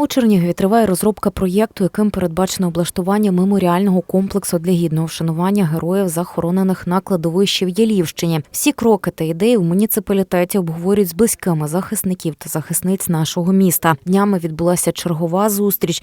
У Чернігові триває розробка проєкту, яким передбачено облаштування меморіального комплексу для гідного вшанування героїв, захоронених на кладовищі в Ялівщині. Всі кроки та ідеї в муніципалітеті обговорюють з близькими захисників та захисниць нашого міста. Днями відбулася чергова зустріч.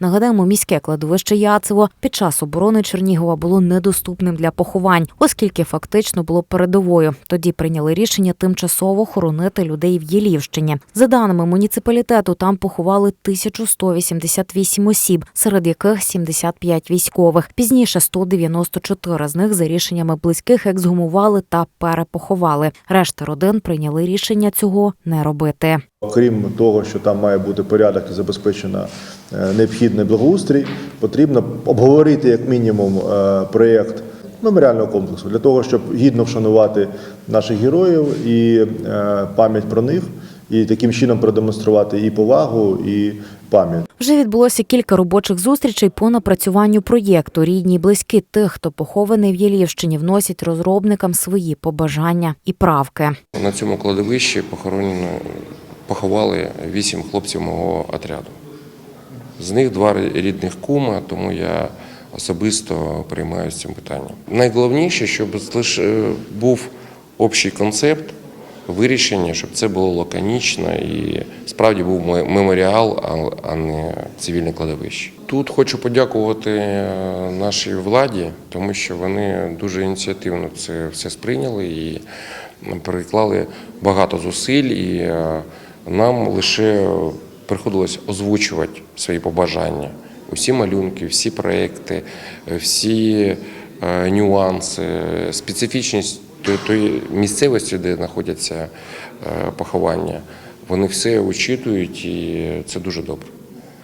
Нагадаємо, міське кладовище Яцево під час оборони Чернігова було недоступним для поховань, оскільки фактично було передовою. Тоді прийняли рішення тимчасово хоронити людей в Єлівщині. За даними муніципалітету, там поховали 1188 осіб, серед яких 75 військових. Пізніше 194 з них за рішеннями близьких ексгумували та перепоховали. Решта родин прийняли рішення цього не робити. Окрім того, що там має бути порядок і забезпечено е, необхідний благоустрій, потрібно обговорити як мінімум е, проєкт меморіального комплексу для того, щоб гідно вшанувати наших героїв і е, пам'ять про них, і таким чином продемонструвати і повагу, і пам'ять. Вже відбулося кілька робочих зустрічей по напрацюванню проєкту. Рідні й близькі тих, хто похований в Єлівщині, вносять розробникам свої побажання і правки. На цьому кладовищі похоронено, поховали вісім хлопців мого отряду. З них два рідних кума, тому я особисто приймаюся цим питанням. Найголовніше, щоб лише був общий концепт вирішення, щоб це було лаконічно і справді був меморіал, а- не цивільне кладовище. Тут хочу подякувати е, нашій владі, тому що вони дуже ініціативно це все сприйняли і переклали багато зусиль, і е, нам лише приходилось озвучувати свої побажання. Усі малюнки, всі проекти, е, всі е, нюанси, специфічність тої- місцевості, де знаходяться е, поховання, вони все учитують, і це дуже добре.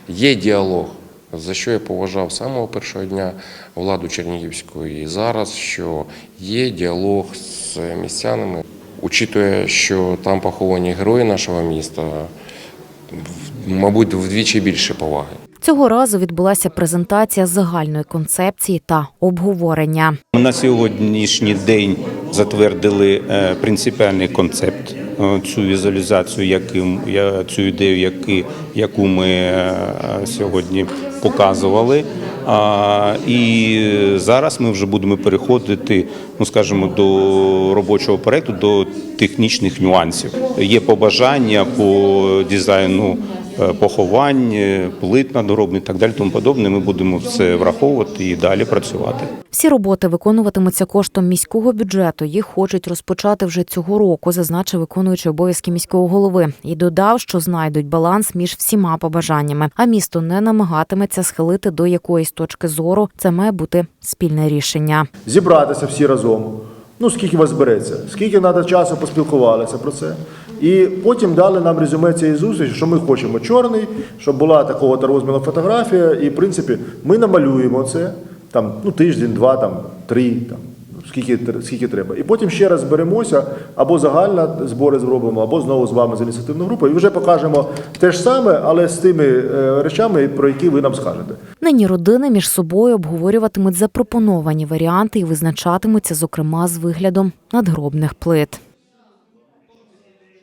Є діалог, за що я поважав з самого першого дня владу Чернігівську і зараз, що є діалог з містянами. Учитує, що там поховані герої нашого міста, мабуть, вдвічі більше поваги. Цього разу відбулася презентація загальної концепції та обговорення. На сьогоднішній день затвердили е, принципіальний концепт, е, цю візуалізацію, яким цю ідею, яку ми е, сьогодні показували. І зараз ми вже будемо переходити, ну скажімо, до робочого проекту, до технічних нюансів. Є побажання по дизайну поховань, е, плит надгробних і так далі, тому подобне. Ми будемо це враховувати і далі працювати. Всі роботи виконуватимуться коштом міського бюджету. Їх хочуть розпочати вже цього року, зазначив виконуючий обов'язки міського голови. І додав, що знайдуть баланс між всіма побажаннями. А місто не намагатиметься схилити до якоїсь точки зору. Це має бути спільне рішення. Зібратися всі разом. Ну, скільки вас збереться, скільки треба часу поспілкувалися про це. І потім дали нам резюме цієї зустрічі, що ми хочемо чорний, щоб була такого то розміру фотографія. І, в принципі, ми намалюємо це там, ну, тиждень, два, там, три, там, скільки, скільки треба. І потім ще раз зберемося, або загально збори зробимо, або знову з вами з ініціативною групою, і вже покажемо те ж саме, але з тими е, речами, про які ви нам скажете. Нині родини між собою обговорюватимуть запропоновані варіанти і визначатимуться, зокрема, з виглядом надгробних плит.